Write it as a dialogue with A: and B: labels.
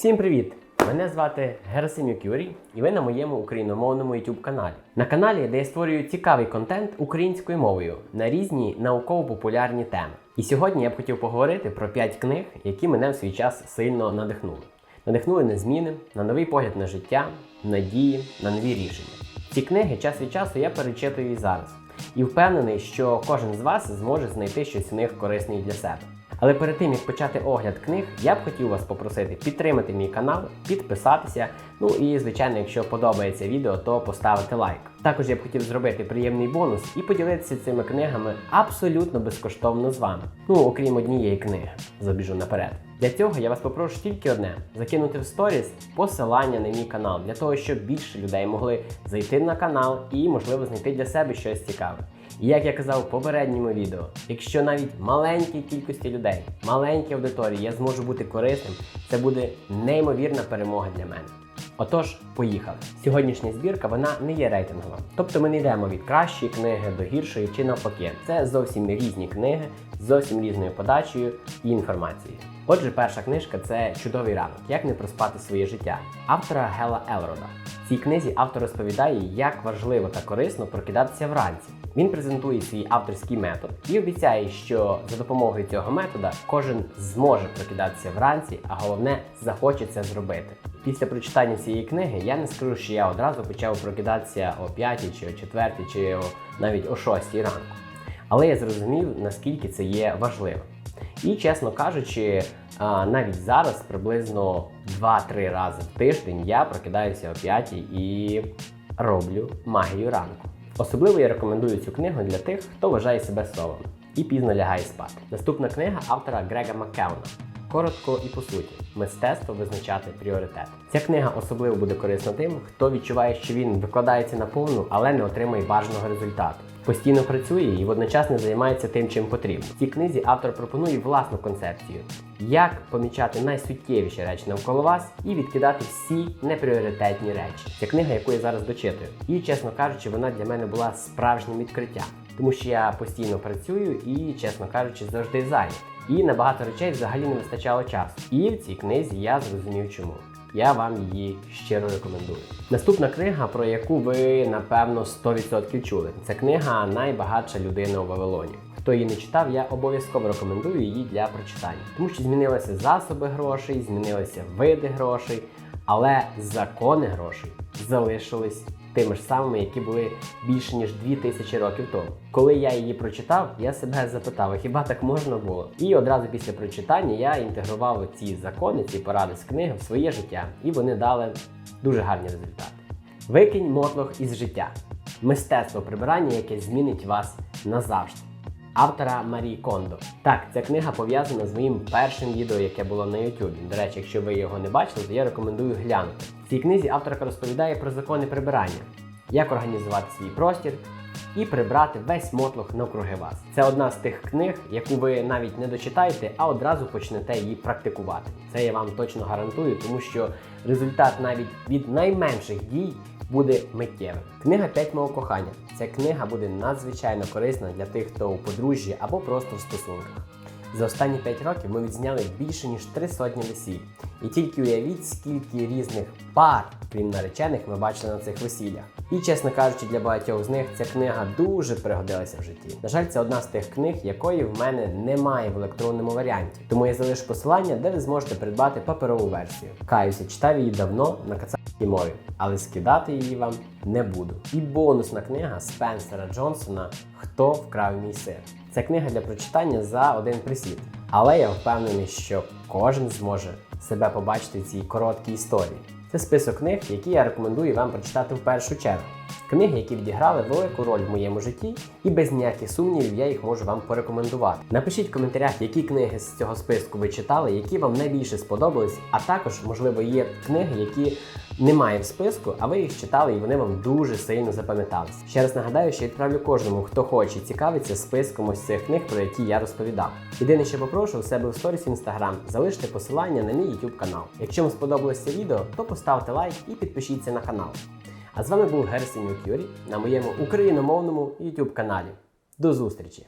A: Всім привіт! Мене звати Герасимюк Юрій, і ви на моєму україномовному YouTube каналі. На каналі, де я створюю цікавий контент українською мовою на різні науково-популярні теми. І сьогодні я б хотів поговорити про 5 книг, які мене в свій час сильно надихнули. Надихнули на зміни, на новий погляд на життя, надії, на нові рішення. Ці книги час від часу я перечитую і зараз. І впевнений, що кожен з вас зможе знайти щось в них корисне для себе. Але перед тим як почати огляд книг, я б хотів вас попросити підтримати мій канал, підписатися. Ну і звичайно, якщо подобається відео, то поставити лайк. Також я б хотів зробити приємний бонус і поділитися цими книгами абсолютно безкоштовно з вами. Ну окрім однієї книги, забіжу наперед. Для цього я вас попрошу тільки одне: закинути в сторіс посилання на мій канал, для того, щоб більше людей могли зайти на канал і, можливо, знайти для себе щось цікаве. Як я казав в попередньому відео, якщо навіть маленькій кількості людей, маленькій аудиторії я зможу бути корисним, це буде неймовірна перемога для мене. Отож, поїхали. Сьогоднішня збірка вона не є рейтингова. Тобто ми не йдемо від кращої книги до гіршої чи навпаки. Це зовсім різні книги з зовсім різною подачею і інформацією. Отже, перша книжка це Чудовий ранок. Як не проспати своє життя автора Гела Елрода. В цій книзі автор розповідає, як важливо та корисно прокидатися вранці. Він презентує свій авторський метод і обіцяє, що за допомогою цього метода кожен зможе прокидатися вранці, а головне захоче це зробити. Після прочитання цієї книги я не скажу, що я одразу почав прокидатися о 5 чи о 4 чи о, навіть о 6 ранку. Але я зрозумів, наскільки це є важливо. І, чесно кажучи, навіть зараз приблизно 2-3 рази в тиждень я прокидаюся о 5 і роблю магію ранку. Особливо я рекомендую цю книгу для тих, хто вважає себе совом і пізно лягає спати. Наступна книга автора Грега Маккеуна. Коротко і по суті, мистецтво визначати пріоритет. Ця книга особливо буде корисна тим, хто відчуває, що він викладається на повну, але не отримує бажаного результату. Постійно працює і водночас не займається тим, чим потрібно. В цій книзі автор пропонує власну концепцію, як помічати найсуттєвіші речі навколо вас і відкидати всі непріоритетні речі. Це книга, яку я зараз дочитую. І, чесно кажучи, вона для мене була справжнім відкриттям, тому що я постійно працюю і, чесно кажучи, завжди зайнятий. І на багато речей взагалі не вистачало часу. І в цій книзі я зрозумів чому. Я вам її щиро рекомендую. Наступна книга, про яку ви напевно 100% чули. Це книга Найбагатша людина у Вавилоні. Хто її не читав, я обов'язково рекомендую її для прочитання, тому що змінилися засоби грошей, змінилися види грошей, але закони грошей залишились тими ж самими, які були більше ніж 2000 років тому. Коли я її прочитав, я себе запитав, хіба так можна було? І одразу після прочитання я інтегрував ці закони, ці поради з книги в своє життя, і вони дали дуже гарні результати. Викинь мотлох із життя. Мистецтво прибирання, яке змінить вас назавжди. Автора Марії Кондо. Так, ця книга пов'язана з моїм першим відео, яке було на YouTube. До речі, якщо ви його не бачили, то я рекомендую глянути. В цій книзі авторка розповідає про закони прибирання, як організувати свій простір і прибрати весь мотлох навкруги вас. Це одна з тих книг, яку ви навіть не дочитаєте, а одразу почнете її практикувати. Це я вам точно гарантую, тому що результат навіть від найменших дій буде миттєвим. Книга «П'ять мого кохання. Ця книга буде надзвичайно корисна для тих, хто у подружжі або просто в стосунках. За останні 5 років ми відзняли більше ніж три сотні весіль. І тільки уявіть, скільки різних пар, крім наречених, ми бачили на цих весіллях. І, чесно кажучи, для багатьох з них ця книга дуже пригодилася в житті. На жаль, це одна з тих книг, якої в мене немає в електронному варіанті. Тому я залишу посилання, де ви зможете придбати паперову версію. Каюся, читав її давно на кацапській мові, але скидати її вам не буду. І бонусна книга Спенсера Джонсона Хто вкрав мій сир. Це книга для прочитання за один присід. Але я впевнений, що кожен зможе себе побачити в цій короткій історії. Це список книг, які я рекомендую вам прочитати в першу чергу. Книги, які відіграли велику роль в моєму житті, і без ніяких сумнівів я їх можу вам порекомендувати. Напишіть в коментарях, які книги з цього списку ви читали, які вам найбільше сподобались, а також, можливо, є книги, які немає в списку, а ви їх читали і вони вам дуже сильно запам'ятались. Ще раз нагадаю, що відправлю кожному, хто хоче цікавиться списком ось цих книг, про які я розповідав. Єдине, що попрошу у себе в сторіс інстаграм залиште посилання на мій YouTube канал. Якщо вам сподобалось це відео, то поставте лайк і підпишіться на канал. А з вами був Герсенюк Юрій на моєму україномовному YouTube каналі. До зустрічі!